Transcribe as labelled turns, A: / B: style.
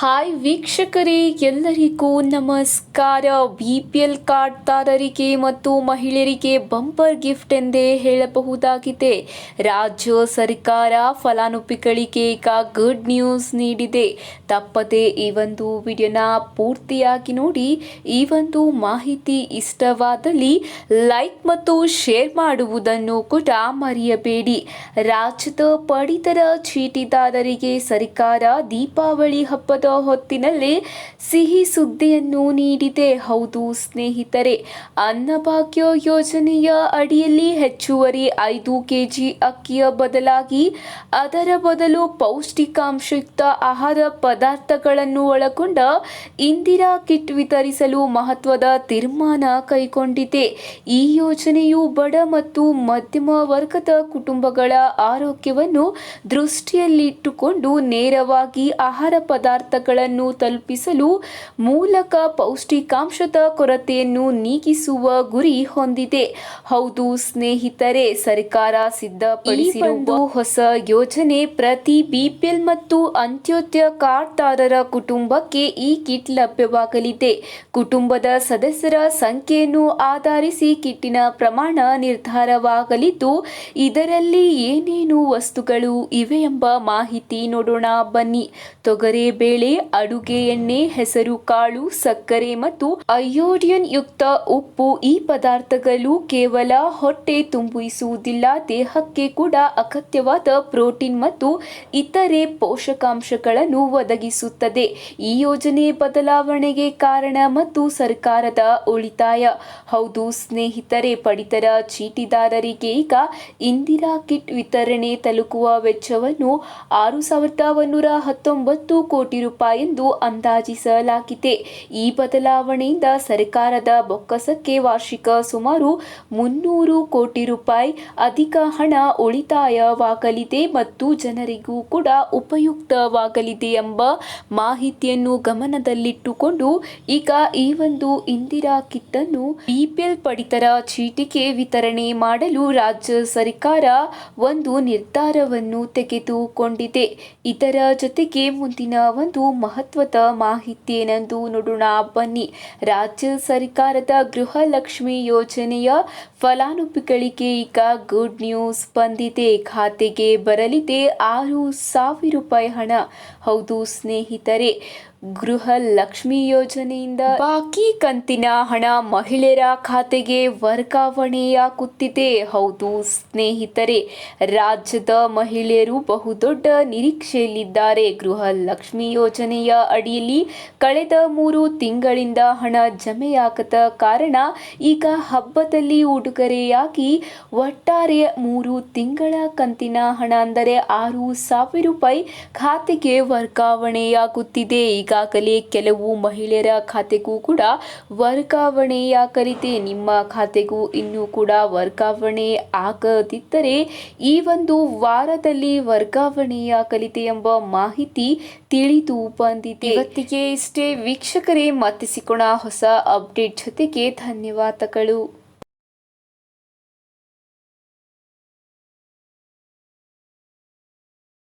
A: Hi ವೀಕ್ಷಕರೇ, ಎಲ್ಲರಿಗೂ ನಮಸ್ಕಾರ. ಬಿ ಪಿ ಎಲ್ ಕಾರ್ಡ್ದಾರರಿಗೆ ಮತ್ತು ಮಹಿಳೆಯರಿಗೆ ಬಂಪರ್ ಗಿಫ್ಟ್ ಎಂದೇ ಹೇಳಬಹುದಾಗಿದೆ. ರಾಜ್ಯ ಸರ್ಕಾರ ಫಲಾನುಭವಿಗಳಿಗೆ ಈಗ ಗುಡ್ ನ್ಯೂಸ್ ನೀಡಿದೆ. ತಪ್ಪದೆ ಈ ಒಂದು ವಿಡಿಯೋನ ಪೂರ್ತಿಯಾಗಿ ನೋಡಿ, ಈ ಒಂದು ಮಾಹಿತಿ ಇಷ್ಟವಾದಲ್ಲಿ ಲೈಕ್ ಮತ್ತು ಶೇರ್ ಮಾಡುವುದನ್ನು ಕೂಡ ಮರೆಯಬೇಡಿ. ರಾಜ್ಯದ ಪಡಿತರ ಚೀಟಿದಾರರಿಗೆ ಸರ್ಕಾರ ದೀಪಾವಳಿ ಹಬ್ಬದ ಹೊತ್ತಿನಲ್ಲಿ ಸಿಹಿ ಸುದ್ದಿಯನ್ನು ನೀಡಿದೆ. ಹೌದು ಸ್ನೇಹಿತರೆ, ಅನ್ನಭಾಗ್ಯ ಯೋಜನೆಯ ಅಡಿಯಲ್ಲಿ ಹೆಚ್ಚುವರಿ ಐದು ಕೆಜಿ ಅಕ್ಕಿಯ ಬದಲಾಗಿ ಅದರ ಬದಲು ಪೌಷ್ಟಿಕಾಂಶಯುಕ್ತ ಆಹಾರ ಪದಾರ್ಥಗಳನ್ನು ಒಳಗೊಂಡ ಇಂದಿರಾ ಕಿಟ್ ವಿತರಿಸಲು ಮಹತ್ವದ ತೀರ್ಮಾನ ಕೈಗೊಂಡಿದೆ. ಈ ಯೋಜನೆಯು ಬಡ ಮತ್ತು ಮಧ್ಯಮ ವರ್ಗದ ಕುಟುಂಬಗಳ ಆರೋಗ್ಯವನ್ನು ದೃಷ್ಟಿಯಲ್ಲಿಟ್ಟುಕೊಂಡು ನೇರವಾಗಿ ಆಹಾರ ಪದಾರ್ಥಗಳನ್ನು ತಲುಪಿಸಲು ಮೂಲಕ ಪೌಷ್ಟಿಕಾಂಶದ ಕೊರತೆಯನ್ನು ನೀಗಿಸುವ ಗುರಿ ಹೊಂದಿದೆ. ಹೌದು ಸ್ನೇಹಿತರೆ ಸರ್ಕಾರ ಸಿದ್ಧಪಡಿಸಿರುವ ಹೊಸ ಯೋಜನೆ ಪ್ರತಿ ಬಿಪಿಎಲ್ ಮತ್ತು ಅಂತ್ಯೋದಯ ಕಾರ್ಡ್ದಾರರ ಕುಟುಂಬಕ್ಕೆ ಈ ಕಿಟ್ ಲಭ್ಯವಾಗಲಿದೆ. ಕುಟುಂಬದ ಸದಸ್ಯರ ಸಂಖ್ಯೆಯನ್ನು ಆಧರಿಸಿ ಕಿಟ್ಟಿನ ಪ್ರಮಾಣ ನಿರ್ಧಾರವಾಗಲಿದ್ದು ಇದರಲ್ಲಿ ಏನೇನು ವಸ್ತುಗಳು ಇವೆ ಎಂಬ ಮಾಹಿತಿ ನೋಡೋಣ ಬನ್ನಿ. ತೊಗರೆ ಬೇಳೆ ಅಡುಗೆ ಎಣ್ಣೆ, ಹೆಸರು, ಕಾಳು, ಸಕ್ಕರೆ ಮತ್ತು ಅಯೋಡಿಯನ್ ಯುಕ್ತ ಉಪ್ಪು ಈ ಪದಾರ್ಥಗಳು ಕೇವಲ ಹೊಟ್ಟೆ ತುಂಬಿಸುವುದಿಲ್ಲ, ದೇಹಕ್ಕೆ ಕೂಡ ಅಗತ್ಯವಾದ ಪ್ರೋಟೀನ್ ಮತ್ತು ಇತರೆ ಪೋಷಕಾಂಶಗಳನ್ನು ಒದಗಿಸುತ್ತದೆ. ಈ ಯೋಜನೆ ಬದಲಾವಣೆಗೆ ಕಾರಣ ಮತ್ತು ಸರ್ಕಾರದ ಉಳಿತಾಯ. ಹೌದು, ಸ್ನೇಹಿತರೆ, ಪಡಿತರ ಚೀಟಿದಾರರಿಗೆ ಈಗ ಇಂದಿರಾ ಕಿಟ್ ವಿತರಣೆ ತಲುಪುವ ವೆಚ್ಚವನ್ನು ಆರು ಸಾವಿರದ ಒಂದೂರ ಹತ್ತೊಂಬತ್ತು ಕೋಟಿ ರೂಪಾಯಿ ಎಂದು ಅಂದಾಜಿಸಲಾಗಿದೆ. ಈ ಬದಲಾವಣೆಯಿಂದ ಸರ್ಕಾರದ ಬೊಕ್ಕಸಕ್ಕೆ ವಾರ್ಷಿಕ ಸುಮಾರು ಮುನ್ನೂರು ಕೋಟಿ ರೂಪಾಯಿ ಅಧಿಕ ಹಣ ಉಳಿತಾಯವಾಗಲಿದೆ ಮತ್ತು ಜನರಿಗೂ ಕೂಡ ಉಪಯುಕ್ತವಾಗಲಿದೆ ಎಂಬ ಮಾಹಿತಿಯನ್ನು ಗಮನದಲ್ಲಿಟ್ಟುಕೊಂಡು ಈಗ ಈ ಒಂದು ಇಂದಿರಾ ಕಿಟ್ ಅನ್ನು ಬಿಪಿಎಲ್ ಪಡಿತರ ಚೀಟಿಗೆ ವಿತರಣೆ ಮಾಡಲು ರಾಜ್ಯ ಸರ್ಕಾರ ಒಂದು ನಿರ್ಧಾರವನ್ನು ತೆಗೆದುಕೊಂಡಿದೆ. ಇದರ ಜೊತೆಗೆ ಮುಂದಿನ ಒಂದು ಮಹತ್ವದ ಮಾಹಿತಿ ಏನೆಂದು ನೋಡೋಣ. ಬನ್ನಿ. ರಾಜ್ಯ ಸರ್ಕಾರದ ಗೃಹಲಕ್ಷ್ಮಿ ಯೋಜನೆಯ ಫಲಾನುಭವಿಗಳಿಗೆ ಈಗ ಗುಡ್ ನ್ಯೂಸ್ ಬಂದಿದೆ. ಖಾತೆಗೆ ಬರಲಿದೆ. ಆರು ಸಾವಿರ ರೂಪಾಯಿ ಹಣ. ಹೌದು ಸ್ನೇಹಿತರೆ ಗೃಹ ಲಕ್ಷ್ಮಿ ಯೋಜನೆಯಿಂದ ಬಾಕಿ ಕಂತಿನ ಹಣ ಮಹಿಳೆಯರ ಖಾತೆಗೆ ವರ್ಗಾವಣೆಯಾಗುತ್ತಿದೆ ಹೌದು, ಸ್ನೇಹಿತರೆ, ರಾಜ್ಯದ ಮಹಿಳೆಯರು ಬಹುದೊಡ್ಡ ನಿರೀಕ್ಷೆಯಲ್ಲಿದ್ದಾರೆ. ಗೃಹ ಲಕ್ಷ್ಮಿ ಯೋಜನೆಯ ಅಡಿಯಲ್ಲಿ ಕಳೆದ ಮೂರು ತಿಂಗಳಿಂದ ಹಣ ಜಮೆಯಾಗದ ಕಾರಣ ಈಗ ಹಬ್ಬದಲ್ಲಿ ಉಡುಗೊರೆಯಾಗಿ ಒಟ್ಟಾರೆ ಮೂರು ತಿಂಗಳ ಕಂತಿನ ಹಣ ಅಂದರೆ ಆರು ಸಾವಿರ ರೂಪಾಯಿ ಖಾತೆಗೆ ವರ್ಗಾವಣೆಯಾಗುತ್ತಿದೆ. ಈಗಾಗಲೇ ಕೆಲವು ಮಹಿಳೆಯರ ಖಾತೆಗೂ ಕೂಡ ವರ್ಗಾವಣೆಯಾಗಲಿದೆ ನಿಮ್ಮ ಖಾತೆಗೂ ಇನ್ನೂ ಕೂಡ ವರ್ಗಾವಣೆ ಆಗದಿದ್ದರೆ ಈ ಒಂದು ವಾರದಲ್ಲಿ ವರ್ಗಾವಣೆಯಾಗಲಿದೆ ಎಂಬ ಮಾಹಿತಿ ತಿಳಿದು ಬಂದಿದೆ. ಇವತ್ತಿಗೆ ಇಷ್ಟೇ ವೀಕ್ಷಕರೇ ಮತ್ತೆ ಸಿಗೋಣ ಹೊಸ ಅಪ್ಡೇಟ್ ಜೊತೆಗೆ ಧನ್ಯವಾದಗಳು.